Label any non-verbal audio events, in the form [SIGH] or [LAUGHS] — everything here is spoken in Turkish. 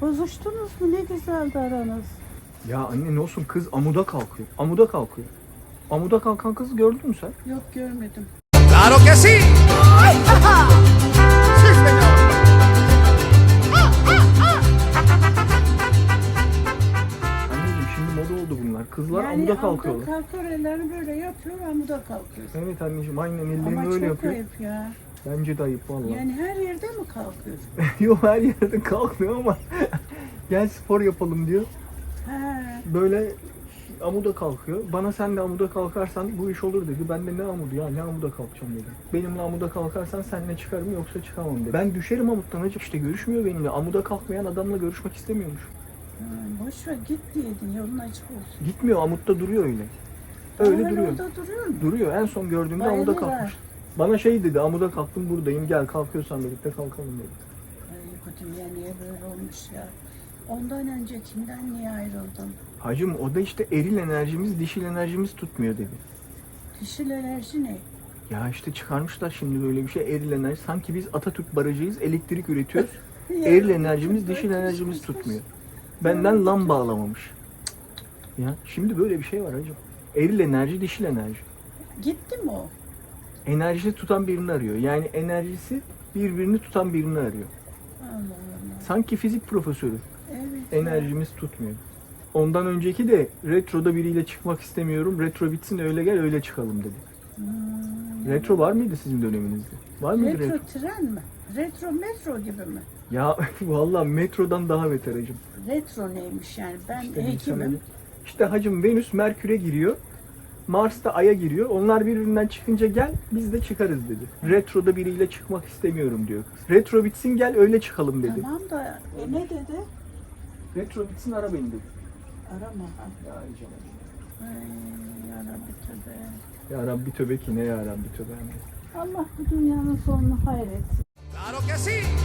Buluştunuz mu? Ne güzeldi aranız. Ya anne ne olsun kız amuda kalkıyor. Amuda kalkıyor. Amuda kalkan kızı gördün mü sen? Yok görmedim. ¡Claro que sí! ¡Sí, señor! Anneciğim şimdi moda oldu bunlar. Kızlar yani amuda kalkıyorlar. kalkıyor ellerini böyle yapıyor amuda kalkıyor. Evet anneciğim aynen ellerini Ama öyle çok yapıyor. ayıp ya. Bence de ayıp vallahi. Yani her yerde mi kalkıyor? [LAUGHS] Yok her yerde kalkmıyor ama [LAUGHS] gel spor yapalım diyor. Ha. Böyle amuda kalkıyor. Bana sen de amuda kalkarsan bu iş olur dedi. Ben de ne amudu ya ne amuda kalkacağım dedim. Benimle amuda kalkarsan seninle çıkarım yoksa çıkamam dedi. Ben düşerim amuttan hacı. İşte görüşmüyor benimle. Amuda kalkmayan adamla görüşmek istemiyormuş. ha, boş ver git diyeydin yolun açık olsun. Gitmiyor amutta duruyor öyle. Öyle Hala duruyor. orada duruyor mu? Duruyor. En son gördüğümde amuda Bayılırlar. Bana şey dedi amuda kalktım buradayım gel kalkıyorsan birlikte kalkalım dedi. Ay kötü ya niye böyle olmuş ya? Ondan öncekinden niye ayrıldın? Hacım o da işte eril enerjimiz dişil enerjimiz tutmuyor dedi. Dişil enerji ne? Ya işte çıkarmışlar şimdi böyle bir şey eril enerji. Sanki biz Atatürk barajıyız elektrik üretiyoruz. [LAUGHS] Ya, eril enerjimiz dişil enerjimiz tutmuyor. Benden lam bağlamamış. Ya şimdi böyle bir şey var hacım. Eril enerji dişil enerji. Gitti mi o? Enerjisi tutan birini arıyor. Yani enerjisi birbirini tutan birini arıyor. Allah Allah. Sanki fizik profesörü. Evet. Enerjimiz tutmuyor. Ondan önceki de retroda biriyle çıkmak istemiyorum. Retro bitsin öyle gel öyle çıkalım dedi. Hmm. Retro var mıydı sizin döneminizde? Var mıydı retro? Retro tren mi? Retro metro gibi mi? Ya [LAUGHS] vallahi metrodan daha beter hacım. Retro neymiş yani? Ben İşte hekimim. sana- İşte hacım Venüs Merkür'e giriyor. Mars da Ay'a giriyor. Onlar birbirinden çıkınca gel biz de çıkarız dedi. Retroda biriyle çıkmak istemiyorum diyor kız. Retro bitsin gel öyle çıkalım dedi. Tamam da e ne dedi? Retro bitsin ara beni dedi. Arama. Ya hacım. Ay yarabbi tövbe. Ya Rabbi tövbe ki ne ya Rabbi tövbe. Allah bu dünyanın sonunu hayretsin. ¡Claro que sí!